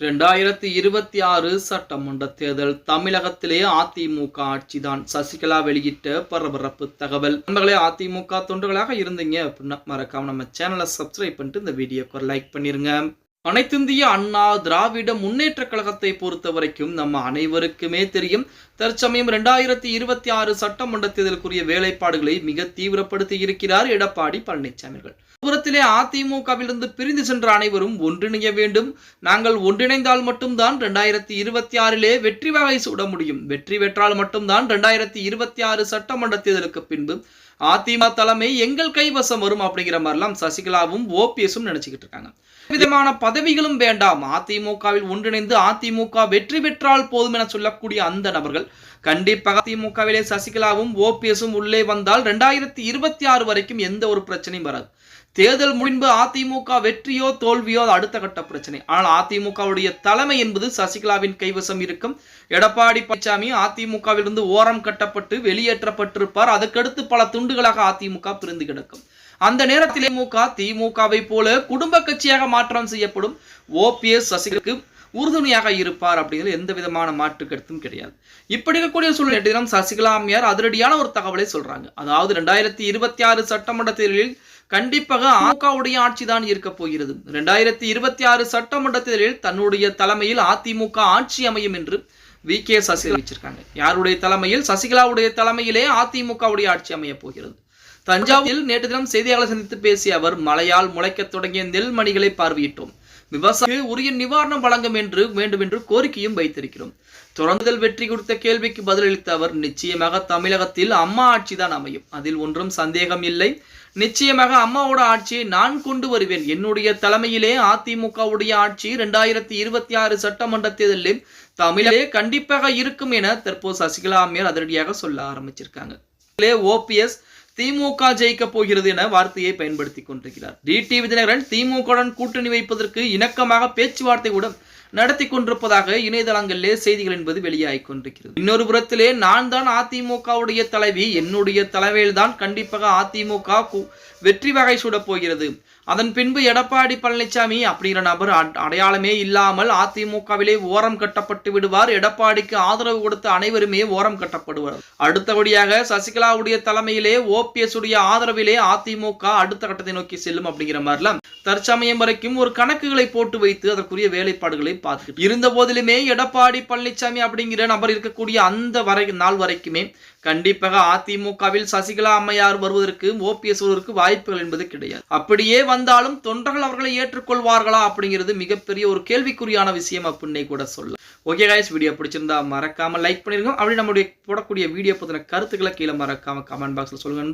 இரண்டாயிரத்தி இருபத்தி ஆறு சட்டமன்ற தேர்தல் தமிழகத்திலே அதிமுக ஆட்சிதான். சசிகலா வெளியிட்ட பரபரப்பு தகவல். நண்பர்களே அதிமுக தொண்டர்களாக இருந்தீங்க அப்படின்னா மறக்காம நம்ம சேனலை சப்ஸ்கிரைப் பண்ணிட்டு இந்த வீடியோக்கு லைக் பண்ணிருங்க. அனைத்திந்திய அண்ணா திராவிட முன்னேற்ற கழகத்தை பொறுத்த வரைக்கும் நம்ம அனைவருக்குமே தெரியும். தற்சமயம் ரெண்டாயிரத்தி இருபத்தி ஆறு சட்டமன்ற தேர்தலுக்குரிய வேலைப்பாடுகளை மிக தீவிரப்படுத்தி இருக்கிறார் எடப்பாடி பழனிசாமி அவர்கள் புறத்திலே அதிமுகவிலிருந்து பிரிந்து சென்ற அனைவரும் ஒன்றிணைய வேண்டும். நாங்கள் ஒன்றிணைந்தால் மட்டும்தான் இரண்டாயிரத்தி இருபத்தி ஆறிலே வெற்றி வகை சூட முடியும். வெற்றி பெற்றால் மட்டும்தான் இரண்டாயிரத்தி இருபத்தி ஆறு சட்டமன்ற தேர்தலுக்கு பின்பு அதிமுக தலைமை எங்கள் கைவசம் வரும் அப்படிங்கிற மாதிரிலாம் சசிகலாவும் ஓபிஎஸும் நினைச்சுக்கிட்டு இருக்காங்க. விதமான பதவிகளும் வேண்டாம். அதிமுகவில் ஒன்றிணைந்து அதிமுக வெற்றி பெற்றால் போதும் என சொல்லக்கூடிய அந்த நபர்கள் கண்டிப்பாக அதிமுகவிலே சசிகலாவும் ஓபிஎஸும் உள்ளே வந்தால் ரெண்டாயிரத்தி இருபத்தி ஆறு வரைக்கும் எந்த ஒரு பிரச்சனையும் வராது. தேர்தல் முன்பு அதிமுக வெற்றியோ தோல்வியோ அது அடுத்த கட்ட பிரச்சனை. ஆனால் அதிமுகவுடைய தலைமை என்பது சசிகலாவின் கைவசம் இருக்கும். எடப்பாடி பழனிசாமி அதிமுகவிலிருந்து ஓரம் கட்டப்பட்டு வெளியேற்றப்பட்டிருப்பார். அதற்கடுத்து பல துண்டு துண்டுகளாக அதிமுக பிரிந்து கிடக்கும். அந்த நேரத்தில் திமுக திமுகவை போல குடும்ப கட்சியாக மாற்றம் செய்யப்படும் ஓபிஎஸ் சசிகளுக்கு உறுதுணையாக இருப்பார் அப்படிங்கிறது எந்த விதமான மாற்று கருத்தும் கிடையாது. இப்படி இருக்கக்கூடிய சூழ்நிலை தினம் சசிகலா அம்மையார் அதிரடியான ஒரு தகவலை சொல்றாங்க. அதாவது ரெண்டாயிரத்தி இருபத்தி ஆறு சட்டமன்ற தேர்தலில் கண்டிப்பாக அதிமுகவுடைய ஆட்சிதான் இருக்க போகிறது. ரெண்டாயிரத்தி இருபத்தி ஆறு சட்டமன்ற தேர்தலில் தன்னுடைய தலைமையில் அதிமுக ஆட்சி அமையும் என்று வி கே சசிகலா வச்சிருக்காங்க. யாருடைய தலைமையில்? சசிகலாவுடைய தலைமையிலே அதிமுகவுடைய ஆட்சி அமைய போகிறது தஞ்சாவூரில் நேற்று தினம் செய்தியாளர் சந்தித்து பேசிய அவர் மழையால் முளைக்கத் தொடங்கிய நெல் மணிகளை பார்வையிட்டோம். விவசாயிக்கு உரிய நிவாரணம் வழங்கும் என்று வேண்டும் என்று கோரிக்கையும் வைத்திருக்கிறோம். தொடர்ந்துதல் வெற்றி கொடுத்த கேள்விக்கு பதிலளித்த அவர் நிச்சயமாக தமிழகத்தில் அம்மா ஆட்சிதான் அமையும். அதில் ஒன்றும் சந்தேகம் இல்லை. நிச்சயமாக அம்மாவோட ஆட்சியை நான் கொண்டு வருவேன். என்னுடைய தலைமையிலே அதிமுகவுடைய ஆட்சி இரண்டாயிரத்தி இருபத்தி ஆறு சட்டமன்ற தேர்தலில் தமிழே கண்டிப்பாக இருக்கும் என தற்போது சசிகலா அம்மையார் அதிரடியாக சொல்ல ஆரம்பிச்சிருக்காங்க. ஓபிஎஸ் திமுக ஜெயிக்க போகிறது என வார்த்தையை பயன்படுத்தி கொண்டிருக்கிறார். டிடிவி தினகரன் திமுகவுடன் கூட்டணி வைப்பதற்கு இணக்கமாக பேச்சுவார்த்தை கூட நடத்தி கொண்டிருப்பதாக இணையதளங்களிலே செய்திகள் என்பது வெளியாகி கொண்டிருக்கிறது. இன்னொரு புறத்திலே நான் தான் அதிமுகவுடைய தலைவி என்னுடைய தலைமையில் தான் கண்டிப்பாக அதிமுக வெற்றி வகை சூடப் போகிறது. அதன் பின்பு எடப்பாடி பழனிசாமி அப்படிங்கிற நபர் அடையாளமே இல்லாமல் அதிமுகவிலே ஓரம் கட்டப்பட்டு விடுவார். எடப்பாடிக்கு ஆதரவு கொடுத்த அனைவருமே ஓரம் கட்டப்படுவார். அடுத்தபடியாக சசிகலாவுடைய தலைமையிலே ஓபிஎஸ் உடைய ஆதரவிலே அதிமுக அடுத்த கட்டத்தை நோக்கி செல்லும் அப்படிங்கிற மாதிரிலாம் தற்சமயம் வரைக்கும் ஒரு கணக்குகளை போட்டு வைத்து அதற்குரிய வேலைப்பாடுகளை பார்த்து இருந்த போதிலுமே எடப்பாடி பழனிசாமி அப்படிங்கிற நபர் இருக்கக்கூடிய அந்த வரை நாள் வரைக்குமே கண்டிப்பாக அதிமுகவில் சசிகலா அம்மையார் வருவதற்கு ஓபிஎஸ் வருவதற்கு வாய்ப்புகள் என்பது கிடையாது. அப்படியே வந்தாலும் தொண்டர்கள் அவர்களை ஏற்றுக்கொள்வார்களா அப்படிங்கிறது மிகப்பெரிய ஒரு கேள்விக்குறியான விஷயம் அப்படின்னே கூட சொல்ல ஓகே guys வீடியோ பிடிச்சிருந்தா மறக்காம லைக் பண்ணிருங்க. அப்படி நம்மளுடைய போடக்கூடிய வீடியோ பத்தின கருத்துக்களை கீழே மறக்காம கமெண்ட் பாக்ஸ்ல சொல்லுங்க